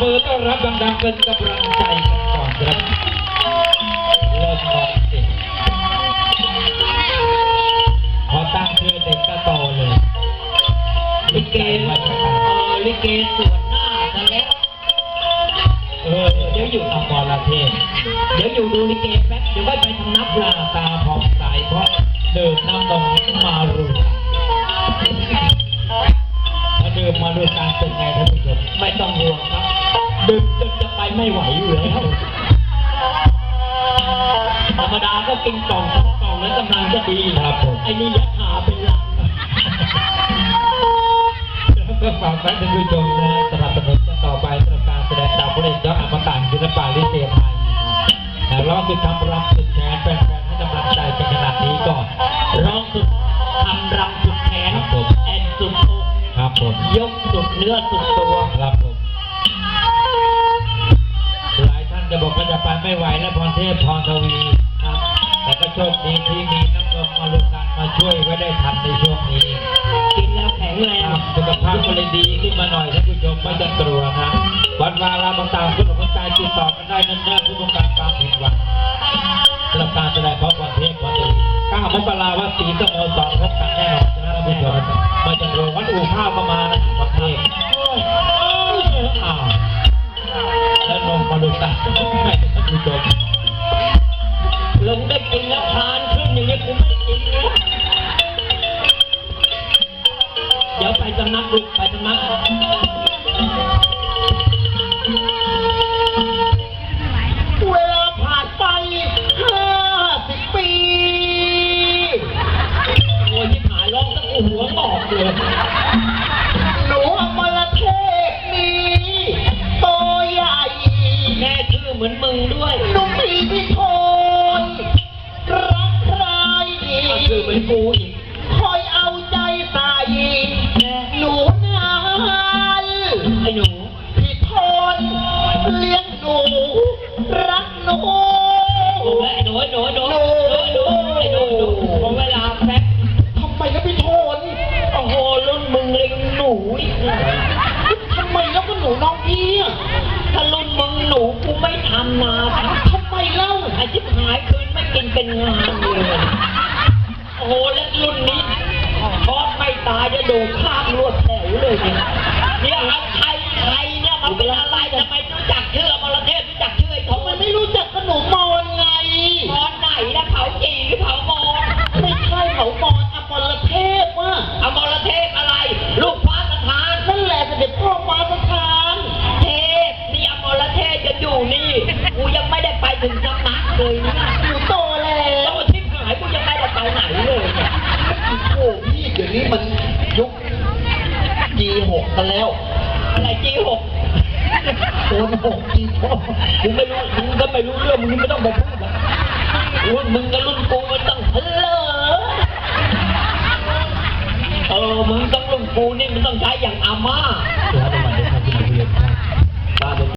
มือต้อนรับดังๆเป็นกำลังใจกันก่อนครับเริ่มมองสิพอตั้งชื่อเด็กก็โตเลยลิเกเออลิเกสวนหน้าซะแล้วเออเดี๋ยวอยู่ทำบอมรเทพเดี๋ยวอยู่ดูลิเกแป๊บเดี๋ยวค่อยไปทำนับหน้าตา ไม่ไหวอยู่แล้วธรรมดาก็กินกล่องสองกล่องแล้วกำลังจะดีครับผมไอ้นี่ยัดหาเป็นหลังก็ฝากท่านผู้ชมนะสนับสนุนต่อไปสำหรับการแสดงดาวพระเอกยอดอมตะศิลปะลิเกไทยแต่ร้องสุดทำรำสุดแขนแฟนๆให้กำลังใจกันขนาดนี้ก่อนร้องสุดทำรำสุดแขนรับผมแอนสุดอกครับผมยกสุดเนื้อสุดตัวครับผม หลายท่านจะบอกว่าจะไปไม่ไหวแล้วพรเทพพรทวีครับ แต่ก็โชคดีที่มีน้ำนมมาลุกันมาช่วยไว้ได้ทันในช่วงนี้กินแล้วแข็งแรงสุขภาพก็เลยดีขึ้นมาหน่อยท่านผู้ชมไม่ต้องกลัวนะวันวาราต่างๆคุณคนใจติดต่อกันได้นั่นแน่ผู้ต้องการความผิดหวังสำหรับการแสดงพระพรเทพพรทวีก้าวมกราวัดศรีสโมสรพบกันแน่นอน นมมาลุกันให้ท่านผู้ชมลงได้กินแล้วทานขึ้นอย่างนี้กูไม่กินนะเดี๋ยวไปสำนักลูกไปสำนัก งเล็งหนูอีกทำไมแล้วก็หนูน้องพี่อะถ้าลุนมึงหนูกูไม่ทำนาทำไมเล่าำไอ้ชิบหายคืนไม่กินเป็นงานเลยโอ้โหแล้วรุ่นนี้ทอดไม่ตายจะโดนข้ามรวดแถวเลยเนี่ยเนี่ยครับใครใครเนี่ยมันเป็นอะไรทำไม นี้มันยุค G6 กันแล้ว อะไรจีหกโอนหก G6 กูไม่รู้มึงก็ไม่รู้เรื่องมึงไม่ต้องมาพูดหรอกรุ่นมึงกับรุ่นกูมันต้องฮัลโหลเออมึงต้องรุ่นกูนี่มันต้องใช้อย่างอาม่าค